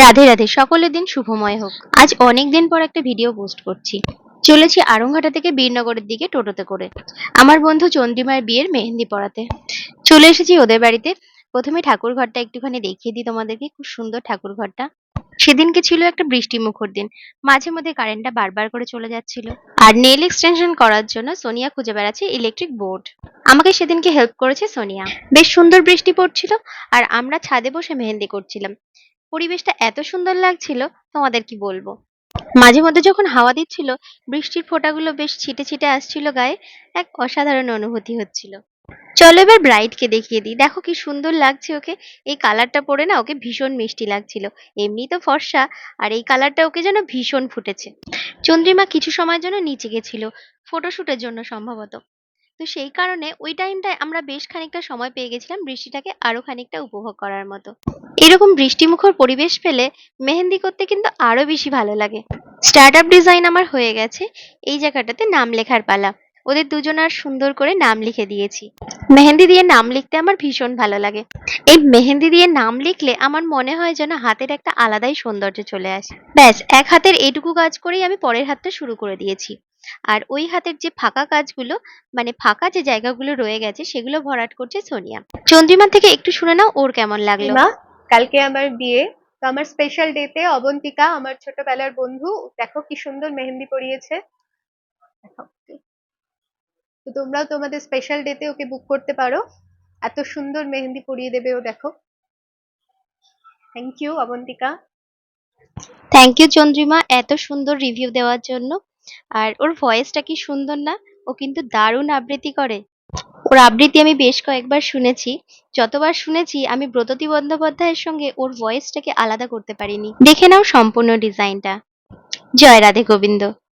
রাধে রাধে, সকলের দিন শুভময় হোক। আজ অনেক দিন পর একটা ভিডিও পোস্ট করছি। চলেছি আরংঘাটা থেকে বীরনগরের দিকে টোটোতে করে। আমার বন্ধু চন্দ্রিমার বিয়ের মেহেন্দি পড়াতে চলে এসেছি ওদের বাড়িতে। প্রথমে ঠাকুর ঘরটা একটুখানি দেখিয়ে দিই তোমাদেরকে, খুব সুন্দর ঠাকুর ঘরটা। সেদিনকে ছিল একটা বৃষ্টি মুখর দিন। মাঝে মধ্যে কারেন্টটা বারবার করে চলে যাচ্ছিল। আর নেল এক্সটেনশন করার জন্য সোনিয়া খুঁজে বেড়াচ্ছে ইলেকট্রিক বোর্ড আমাকে সেদিনকে হেল্প করেছে সোনিয়া। বেশ সুন্দর বৃষ্টি পড়ছিল, আর আমরা ছাদে বসে মেহেন্দি করছিলাম। পরিবেশটা এত সুন্দর লাগছিল, তোমাদের কি বলব? মাঝে মধ্যে যখন হাওয়া দিচ্ছিল, বৃষ্টির ফোঁটাগুলো বেশ ছিটে ছিটে আসছিল গায়ে, এক অসাধারণ অনুভূতি হচ্ছিল। চলো এবার ব্রাইডকে দেখিয়ে দিই। দেখো কি সুন্দর লাগছে ওকে। এই কালারটা পরে না ওকে ভীষণ মিষ্টি লাগছিল। এমনি তো ফর্সা, আর এই কালারটা ওকে যেন ভীষণ ফুটেছে। চন্দ্রিমা কিছু সময়ের জন্য নিচে গেছিল, ফটোশুটের জন্য সম্ভবত। তো সেই কারণে ওই টাইমটায় আমরা বেশ খানিকটা সময় পেয়ে গেছিলাম বৃষ্টিটাকে আরও খানিকটা উপভোগ করার মতো। এরকম বৃষ্টিমুখর পরিবেশ পেলে মেহেন্দি করতে কিন্তু আরও বেশি ভালো লাগে। স্টার্ট আপ ডিজাইন আমার হয়ে গেছে, এই জায়গাটাতে নাম লেখার পালা। ওদের দুজনার সুন্দর করে নাম লিখে দিয়েছি। মেহেন্দি দিয়ে নাম লিখতে আমার ভীষণ ভালো লাগে। এই মেহেন্দি দিয়ে নাম লিখলে আমার মনে হয় যেন হাতের একটা আলাদাই সৌন্দর্য চলে আসে। ব্যাস, এক হাতের এইটুকু কাজ করেই আমি পরের হাতটা শুরু করে দিয়েছি। আর ওই হাতের যে ফাঁকা কাজগুলো মানে ফাঁকা যে জায়গাগুলো রয়ে গেছে সেগুলো ভরাট করছে সোনিয়া। চন্দ্রিমা থেকে একটু শুনে নাও ওর কেমন লাগল? কালকে আমার বিয়ে। তো আমার স্পেশাল ডেতে অবন্তিকা আমার ছোটবেলার বন্ধু। দেখো কি সুন্দর মেহেন্দি পরিয়েছে। তো তোমরাও তোমাদের স্পেশাল ডেতে ওকে বুক করতে পারো। এত সুন্দর মেহেন্দি পরিয়ে দেবে ও দেখো। Thank you Abantika. Thank you Chandrima. এত সুন্দর রিভিউ দেওয়ার জন্য। আর ওর ভয়েসটা কি সুন্দর না? ও কিন্তু দারুণ আবৃত্তি করে। ওর আবৃত্তি আমি বেশ কয়েকবার শুনেছি। যতবার শুনেছি, আমি ব্রততী বন্দ্যোপাধ্যায়ের সঙ্গে ওর ভয়েসটাকে আলাদা করতে পারিনি। দেখে নাও সম্পূর্ণ ডিজাইনটা জয় রাধে গোবিন্দ।